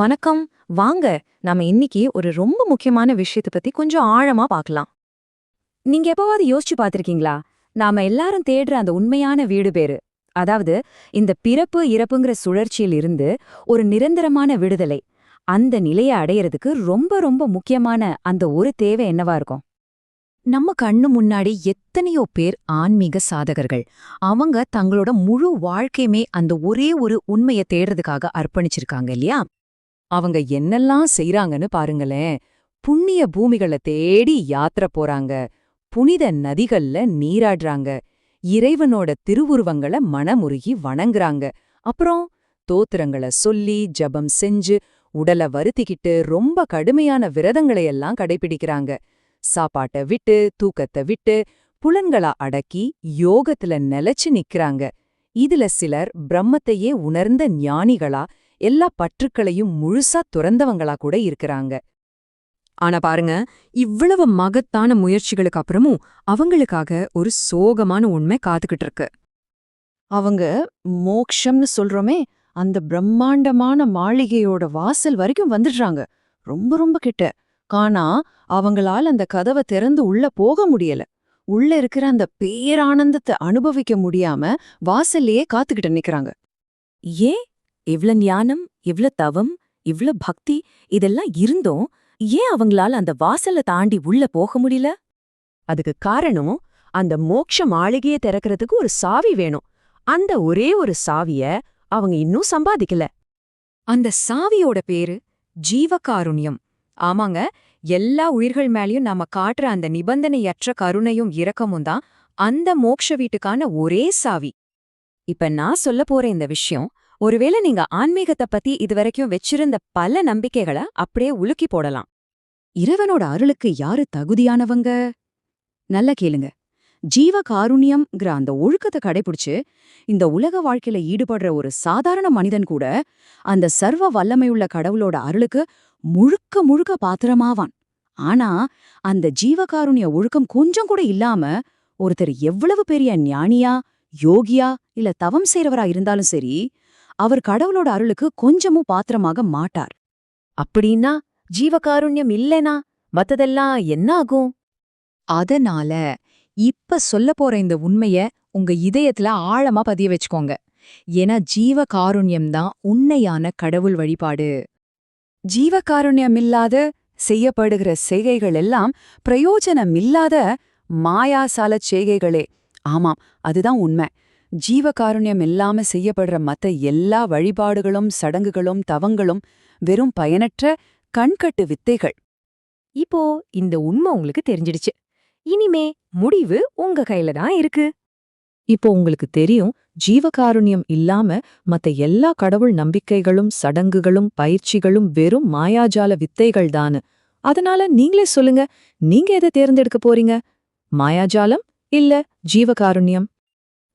வணக்கம். வாங்க நாம இன்னைக்கு ஒரு ரொம்ப முக்கியமான விஷயத்தை பத்தி கொஞ்சம் ஆழமா பார்க்கலாம். நீங்க எப்பவாவது யோசிச்சு பார்த்திருக்கீங்களா? நாம எல்லாரும் தேடுற அந்த உண்மையான வீடு பேரு. அதாவது இந்த பிறப்பு இறப்புங்கிற சுழற்சியில் இருந்து ஒரு நிரந்தரமான விடுதலை. அந்த நிலையை அடையறதுக்கு ரொம்ப ரொம்ப முக்கியமான அந்த ஒரு தேவை என்னவா இருக்கும்? நம்ம கண்ணு முன்னாடி எத்தனையோ பேர் ஆன்மீக சாதகர்கள். அவங்க தங்களோட முழு வாழ்க்கையுமே அந்த ஒரே ஒரு உண்மையை தேடுறதுக்காக அர்ப்பணிச்சிருக்காங்க இல்லையா? அவங்க என்னெல்லாம் செய்றாங்கன்னு பாருங்களேன். புண்ணிய பூமிகளை தேடி யாத்திரை போறாங்க. புனித நதிகள்ல நீராடுறாங்க. இறைவனோட திருவுருவங்களை மனமுருகி வணங்குறாங்க. அப்புறம் தோத்திரங்களை சொல்லி ஜபம் செஞ்சு உடலை வருத்திக்கிட்டு ரொம்ப கடுமையான விரதங்களை எல்லாம் கடைபிடிக்கிறாங்க. சாப்பாட்டை விட்டு தூக்கத்தை விட்டு புலன்களா அடக்கி யோகத்துல நிலைச்சு நிக்கிறாங்க. இதுல சிலர் பிரம்மத்தையே உணர்ந்த ஞானிகளா எல்லா பற்றுக்களையும் முழுசா துறந்தவங்களா கூட இருக்கறாங்க. ஆனா பாருங்க இவ்வளவு மகத்தான முயற்சிகளுக்கு அப்புறமும் அவங்களுக்காக ஒரு சோகமான உண்மை காத்துக்கிட்டு இருக்கு. அவங்க மோக்ஷம்னு சொல்றோமே அந்த பிரம்மாண்டமான மாளிகையோட வாசல் வரைக்கும் வந்துடுறாங்க. ரொம்ப ரொம்ப கிட்ட. காணா அவங்களால அந்த கதவை திறந்து உள்ள போக முடியல. உள்ள இருக்கிற அந்த பேரானந்தத்தை அனுபவிக்க முடியாம வாசல்லையே காத்துக்கிட்டு நிக்கறாங்க. ஏன்? இவ்ளோ ஞானம் இவ்ளோ தவம் இவ்ளோ பக்தி இதெல்லாம் இருந்தும் ஏன் அவங்களால அந்த வாசல்ல தாண்டி உள்ள போக முடியல? அதுக்கு காரணம் அந்த மோட்ச மாளிகையை திறக்கிறதுக்கு ஒரு சாவி வேணும். அந்த ஒரே ஒரு சாவிய அவங்க இன்னும் சம்பாதிக்கல. அந்த சாவியோட பேரு ஜீவகாருண்யம். ஆமாங்க எல்லா உயிர்கள் மேலயும் நாம காட்டுற அந்த நிபந்தனையற்ற கருணையும் இரக்கமும் தான் அந்த மோட்ச வீட்டுக்கான ஒரே சாவி. இப்ப நான் சொல்ல போற இந்த விஷயம் ஒருவேளை நீங்க ஆன்மீகத்தை பத்தி இதுவரைக்கும் வச்சிருந்த பல நம்பிக்கைகளை அப்படியே உலுக்கி போடலாம். இறைவனோட அருளுக்கு யாரு தகுதியானவங்க? நல்லா கேளுங்க. ஜீவ காருண்யம்ங்கிற அந்த ஒழுக்கத்தை கடைபிடிச்சு இந்த உலக வாழ்க்கையில ஈடுபடுற ஒரு சாதாரண மனிதன் கூட அந்த சர்வ வல்லமையுள்ள கடவுளோட அருளுக்கு முழுக்க முழுக்க பாத்திரமாவான். ஆனா அந்த ஜீவகாருண்ய ஒழுக்கம் கொஞ்சம் கூட இல்லாம ஒருத்தர் எவ்வளவு பெரிய ஞானியா யோகியா இல்ல தவம் செய்றவரா இருந்தாலும் சரி அவர் கடவுளோட அருளுக்கு கொஞ்சமும் பாத்திரமாக மாட்டார். அப்படின்னா ஜீவகாருண்யம் இல்லனா மத்ததெல்லாம் என்ன ஆகும் அதனால இப்ப சொல்ல போற இந்த உண்மைய உங்க இதயத்துல ஆழமா பதிய வச்சுக்கோங்க. ஏன்னா ஜீவ காருண்யம் தான் உண்மையான கடவுள் வழிபாடு. ஜீவகாருண்யமில்லாத செய்யப்படுகிற செய்கைகள் எல்லாம் பிரயோஜனமில்லாத மாயாசால செய்கைகளே. ஆமாம் அதுதான் உண்மை. ஜீவகாருண்யம் இல்லாம செய்யப்படுற மத்த எல்லா வழிபாடுகளும் சடங்குகளும் தவங்களும் வெறும் பயனற்ற கண்கட்டு வித்தைகள். இப்போ இந்த உண்மை உங்களுக்கு தெரிஞ்சிடுச்சு. இனிமே முடிவு உங்க கையில தான் இருக்கு. இப்போ உங்களுக்கு தெரியும் ஜீவகாருண்யம் இல்லாம மத்த எல்லா கடவுள் நம்பிக்கைகளும் சடங்குகளும் பயிற்சிகளும் வெறும் மாயாஜால வித்தைகள் தானு. அதனால நீங்களே சொல்லுங்க நீங்க எதை தேர்ந்தெடுக்க போறீங்க? மாயாஜாலம் இல்ல ஜீவகாருண்யம்?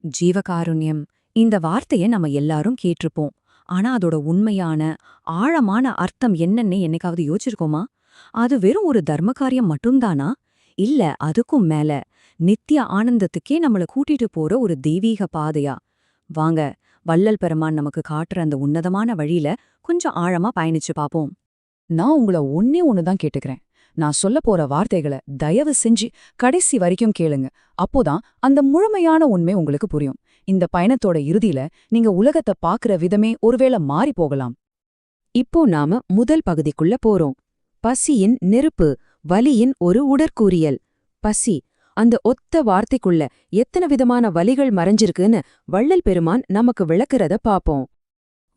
ஜீவகாருண்யம். இந்த வார்த்தைய நம்ம எல்லாரும் கேட்டிருப்போம். ஆனா அதோட உண்மையான ஆழமான அர்த்தம் என்னன்னு என்னைக்காவது யோசிச்சிருக்கோமா? அது வெறும் ஒரு தர்மகாரியம் மட்டும்தானா? இல்ல அதுக்கும் மேல நித்திய ஆனந்தத்துக்கே நம்மள கூட்டிட்டு போற ஒரு தெய்வீக பாதையா? வாங்க வள்ளல் பெருமான் நமக்கு காட்டுற அந்த உன்னதமான வழியில கொஞ்சம் ஆழமா பயணிச்சு பாப்போம். நான் உங்கள ஒன்னே ஒண்ணுதான் கேட்டுக்கிறேன். நான் சொல்ல போற வார்த்தைகளை தயவு செஞ்சு கடைசி வரைக்கும் கேளுங்க. அப்போதான் அந்த முழுமையான உண்மை உங்களுக்கு புரியும். இந்த பயணத்தோட இறுதியில நீங்க உலகத்தை பாக்குற விதமே ஒருவேளை மாறி போகலாம். இப்போ நாம முதல் பகுதிக்குள்ள போறோம். பசியின் நெருப்பு வலியின் ஒரு உடற்கூறியல். பசி அந்த ஒத்த வார்த்தைக்குள்ள எத்தனை விதமான வலிகள் மறைஞ்சிருக்குன்னு வள்ளல் பெருமான் நமக்கு விளக்குறத பாப்போம்.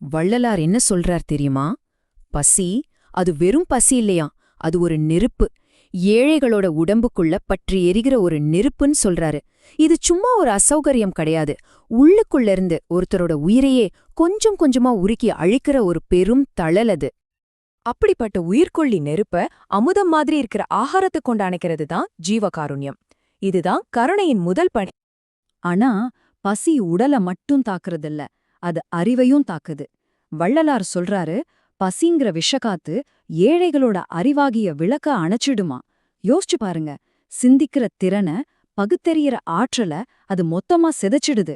வள்ளலார் என்ன சொல்றார் தெரியுமா? பசி அது வெறும் பசி இல்லையா அது ஒரு நெருப்பு. ஏழைகளோட உடம்புக்குள்ள பற்றி எரிகிற ஒரு நெருப்புன்னு சொல்றாரு. இது சும்மா ஒரு அசௌகரியம் கிடையாது. உள்ளுக்குள்ள இருந்து ஒருத்தரோட உயிரையே கொஞ்சம் கொஞ்சமா உருக்கி அழிக்கிற ஒரு பெரும் தழல் அது. அப்படிப்பட்ட உயிர்கொள்ளி நெருப்ப அமுதம் மாதிரி இருக்கிற ஆகாரத்தை கொண்டு அணைக்கிறது தான் ஜீவகாருண்யம். இதுதான் கருணையின் முதல் பணி. ஆனா பசி உடல மட்டும் தாக்குறதில்ல அது அறிவையும் தாக்குது. வள்ளலார் சொல்றாரு பசிங்கிற விஷக்காத்து ஏழைகளோட அறிவாகிய விளக்க அணைச்சிடுமா? யோசிச்சு பாருங்க. சிந்திக்கிற திறன பகுத்தெறியற ஆற்றல அது மொத்தமா சிதைச்சிடுது.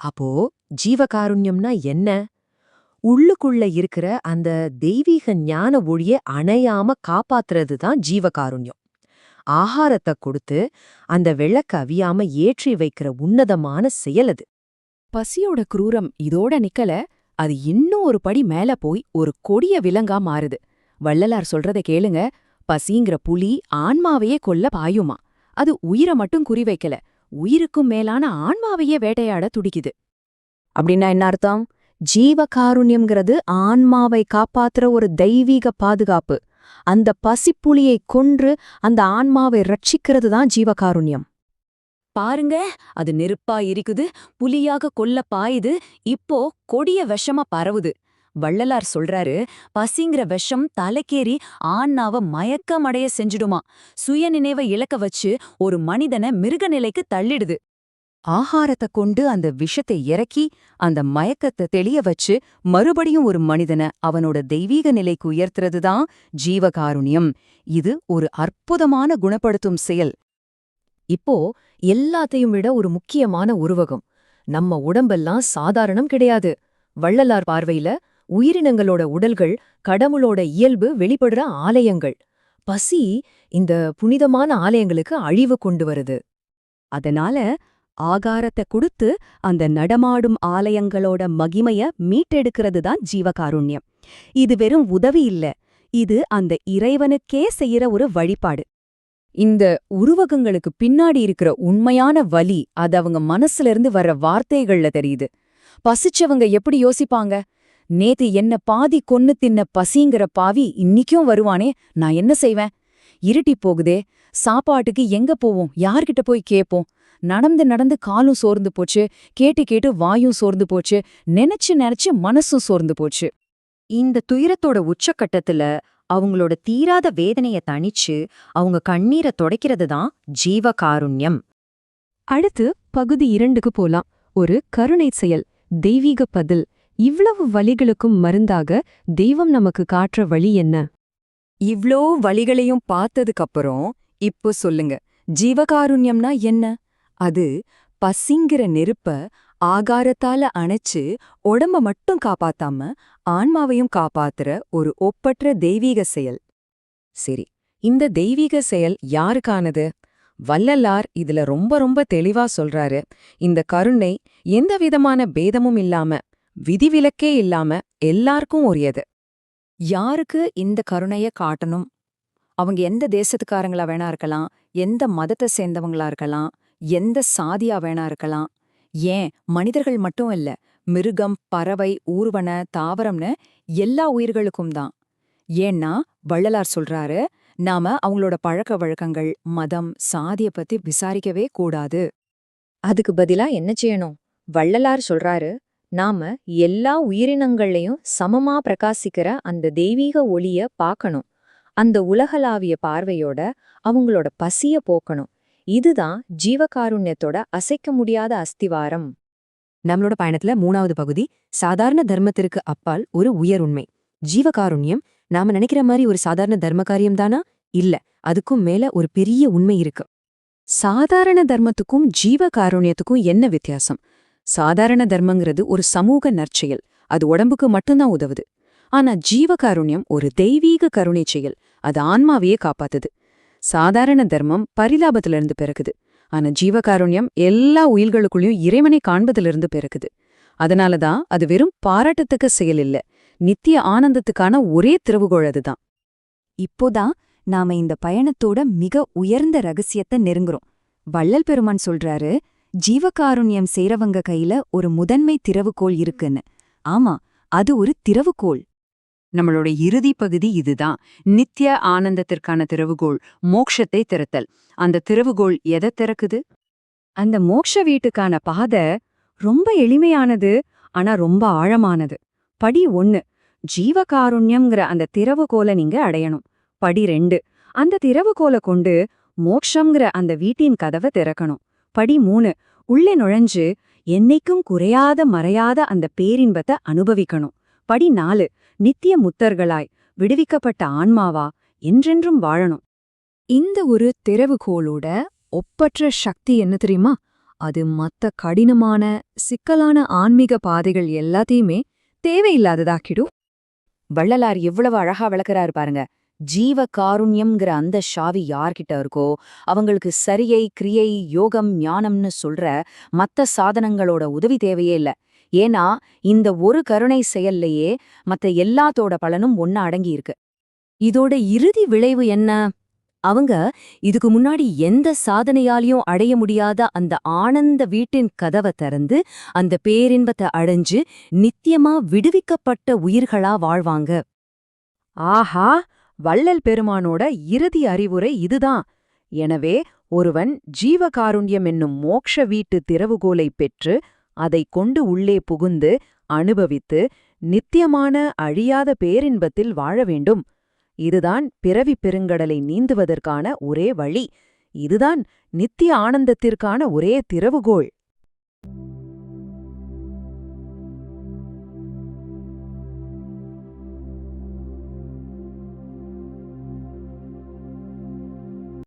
அப்போ ஜீவகாருண்யம்னா என்ன? உள்ளுக்குள்ள இருக்கிற அந்த தெய்வீக ஞான ஒளிய அணையாம காப்பாத்துறது தான் ஜீவகாருண்யம். ஆகாரத்தை கொடுத்து அந்த விளக்க அவியாம ஏற்றி வைக்கிற உன்னதமான செயல் அது. பசியோட குரூரம் இதோட நிக்கல. அது இன்னும் ஒரு படி மேல போய் ஒரு கொடிய விலங்கா மாறுது. வள்ளலார் சொல்றதை கேளுங்க. பசிங்கிற புலி ஆன்மாவையே கொல்ல பாயுமா? அது உயிரை மட்டும் குறிவைக்கல உயிருக்கும் மேலான ஆன்மாவையே வேட்டையாட துடிக்குது. அப்படின்னா என்ன அர்த்தம்? ஜீவகாருண்யம்ங்கிறது ஆன்மாவை காப்பாத்துற ஒரு தெய்வீக பாதுகாப்பு. அந்த பசிப்புலியை கொன்று அந்த ஆன்மாவை ரட்சிக்கிறது தான் ஜீவகாருண்யம். பாருங்க அது நெருப்பா இருக்குது புலியாக கொல்ல பாயுது இப்போ கொடிய விஷமா பரவுது. வள்ளலார் சொல்றாரு பசிங்கிற விஷம் தலைக்கேறி ஆன்னாவ மயக்கமடைய செஞ்சுடுமா. சுயநினைவை இழக்க வச்சு ஒரு மனிதனை மிருக நிலைக்கு தள்ளிடுது. ஆகாரத்தை கொண்டு அந்த விஷத்தை இறக்கி அந்த மயக்கத்தை தெளிய வச்சு மறுபடியும் ஒரு மனிதனை அவனோட தெய்வீக நிலைக்கு உயர்த்துறதுதான் ஜீவகாருண்யம். இது ஒரு அற்புதமான குணப்படுத்தும் செயல். இப்போ எல்லாத்தையும் விட ஒரு முக்கியமான உருவகம். நம்ம உடம்பெல்லாம் சாதாரணம் கிடையாது. வள்ளலார் பார்வையில உயிரினங்களோட உடல்கள் கடவுளோட இயல்பு வெளிப்படுற ஆலயங்கள். பசி இந்த புனிதமான ஆலயங்களுக்கு அழிவு கொண்டு வருது. அதனால ஆகாரத்தை கொடுத்து அந்த நடமாடும் ஆலயங்களோட மகிமைய மீட்டெடுக்கிறது தான் ஜீவகாருண்யம். இது வெறும் உதவி இல்ல. இது அந்த இறைவனுக்கே செய்யற ஒரு வழிபாடு. இந்த உருவகங்களுக்கு பின்னாடி இருக்கிற உண்மையான வலி அது அவங்க மனசுல இருந்து வர்ற வார்த்தைகள்ல தெரியுது. பசிச்சவங்க எப்படி யோசிப்பாங்க? நேத்து என்ன பாதி கொன்னு தின்ன பசிங்கிற பாவி இன்னிக்கும் வருவானே நான் என்ன செய்வேன்? இருட்டி போகுதே சாப்பாட்டுக்கு எங்க போவோம்? யார்கிட்ட போய் கேப்போம்? நடந்து நடந்து காலும் சோர்ந்து போச்சு கேட்டு கேட்டு வாயும் சோர்ந்து போச்சு நினைச்சு நினைச்சு மனசும் சோர்ந்து போச்சு. இந்த துயரத்தோட உச்சக்கட்டத்துல அவங்களோட தீராத வேதனைய தணிச்சு அவங்க கண்ணீரை துடைக்கிறது தான் ஜீவகாருண்யம். அடுத்து பகுதி இரண்டுக்கு போலாம். ஒரு கருணை செயல் தெய்வீக பதில். இவ்வளவு வலிகளுக்கும் மருந்தாக தெய்வம் நமக்கு காட்டுற வழி என்ன? இவ்ளோ வழிகளையும் பார்த்ததுக்கப்புறம் இப்போ சொல்லுங்க. ஜீவகாருண்யம்னா என்ன? அது பசிங்கிற நெருப்ப ஆகாரத்தால அணைச்சு உடம்ப மட்டும் காப்பாத்தாம ஆன்மாவையும் காப்பாத்துற ஒரு ஒப்பற்ற தெய்வீக செயல். சரி இந்த தெய்வீக செயல் யாருக்கானது? வல்லலார் இதுல ரொம்ப ரொம்ப தெளிவா சொல்றாரு. இந்த கருணை எந்த விதமான பேதமும் இல்லாம விதிவிலக்கே இல்லாம எல்லாருக்கும் உரியது. யாருக்கு இந்த கருணைய காட்டணும்? அவங்க எந்த தேசத்துக்காரங்களா வேணா இருக்கலாம் எந்த மதத்தை சேர்ந்தவங்களா இருக்கலாம் எந்த சாதியா வேணா இருக்கலாம். ஏன்? மனிதர்கள் மட்டும் இல்ல. மிருகம் பறவை ஊர்வன தாவரம்னு எல்லா உயிர்களுக்கும் தான். ஏன்னா வள்ளலார் சொல்றாரு நாம அவங்களோட பழக்க வழக்கங்கள் மதம் சாதிய பத்தி விசாரிக்கவே கூடாது. அதுக்கு பதிலா என்ன செய்யணும்? வள்ளலார் சொல்றாரு நாம எல்லா உயிரினங்கள்லயும் சமமா பிரகாசிக்கிற அந்த தெய்வீக ஒளிய பார்க்கணும் அந்த உலகளாவிய பார்வையோட அவங்களோட பசிய போக்கணும். இதுதான் ஜீவகாருண்யத்தோட அசைக்க முடியாத அஸ்திவாரம். நம்மளோட பயணத்துல மூணாவது பகுதி சாதாரண தர்மத்திற்கு அப்பால் ஒரு உயர் உண்மை ஜீவகாருண்யம் நாம நினைக்கிற மாதிரி ஒரு சாதாரண தர்ம காரியம் தானா இல்ல அதுக்கும் மேல ஒரு பெரிய உண்மை இருக்கு. சாதாரண தர்மத்துக்கும் ஜீவகாருண்யத்துக்கும் என்ன வித்தியாசம்? சாதாரண தர்மங்கிறது ஒரு சமூக நற்செயல். அது உடம்புக்கு மட்டும்தான் உதவுது. ஆனா ஜீவகாருண்யம் ஒரு தெய்வீக கருணை செயல். அது ஆன்மாவையே காப்பாத்துது. சாதாரண தர்மம் பரிலாபத்திலிருந்து பிறக்குது. ஆனா ஜீவகாருண்யம் எல்லா உயிர்களுக்குள்ளயும் இறைவனை காண்பதிலிருந்து பிறக்குது. அதனாலதான் அது வெறும் பாராட்டத்துக்கு செயல் இல்ல நித்திய ஆனந்தத்துக்கான ஒரே திறவுகோள் அதுதான். இப்போதான் நாம இந்த பயணத்தோட மிக உயர்ந்த ரகசியத்தை நெருங்குறோம். வள்ளல் பெருமான் சொல்றாரு ஜீவகாருண்யம் செய்றவங்க கையில ஒரு முதன்மை திறவுகோள் இருக்குன்னு. ஆமா அது ஒரு திறவுகோள். நம்மளோட இறுதி பகுதி இதுதான். நித்திய ஆனந்தத்திற்கான திறவுகோள் மோக்ஷத்தை திறத்தல். அந்த திறவுகோள் எதை திறக்குது? அந்த மோக்ஷ வீட்டுக்கான பாதை ரொம்ப எளிமையானது ஆனா ரொம்ப ஆழமானது. படி ஒன்னு ஜீவகாருண்யம்ங்கிற அந்த திறவுகோலை நீங்க அடையணும். படி ரெண்டு அந்த திறவுகோலை கொண்டு மோக்ஷங்கிற அந்த வீட்டின் கதவை திறக்கணும். படி மூணு உள்ளே நுழைஞ்சு என்னைக்கும் குறையாத மறையாத அந்த பேரின்பத்தை அனுபவிக்கணும். படி நாலு நித்திய முத்தர்களாய் விடுவிக்கப்பட்ட ஆன்மாவா என்றென்றும் வாழணும். இந்த ஒரு திறவுகோளோட ஒப்பற்ற சக்தி என்ன தெரியுமா? அது மத்த கடினமான சிக்கலான ஆன்மீக பாதைகள் எல்லாத்தையுமே தேவையில்லாததாக்கிடும். வள்ளலார் எவ்வளவு அழகா விளக்குறாரு பாருங்க. ஜீவ காருண்யம்ங்கிற அந்த ஷாவி யார்கிட்ட இருக்கோ அவங்களுக்கு சரியை கிரியை யோகம் ஞானம்னு சொல்ற மத்த சாதனங்களோட உதவி தேவையே இல்ல. ஏன்னா இந்த ஒரு கருணை செயல்லையே மத்த எல்லாத்தோட பலனும் ஒன்னா அடங்கியிருக்கு. இதோட இறுதி விளைவு என்ன? அவங்க இதுக்கு முன்னாடி எந்த சாதனையாலையும் அடைய முடியாத அந்த ஆனந்த வீட்டின் கதவை திறந்து அந்த பேரின்பத்தை அடைஞ்சு நித்தியமா விடுவிக்கப்பட்ட உயிர்களா வாழ்வாங்க. ஆஹா! வள்ளல் பெருமானோட இறுதி அறிவுரை இதுதான். எனவே ஒருவன் ஜீவகாருண்யம் என்னும் மோக்ஷ வீட்டு திறவுகோலை பெற்று அதைக் கொண்டு உள்ளே புகுந்து அனுபவித்து நித்தியமான அழியாத பேரின்பத்தில் வாழ வேண்டும். இதுதான் பிறவி பெருங்கடலை நீந்துவதற்கான ஒரே வழி. இதுதான் நித்திய ஆனந்தத்திற்கான ஒரே திறவுகோள்.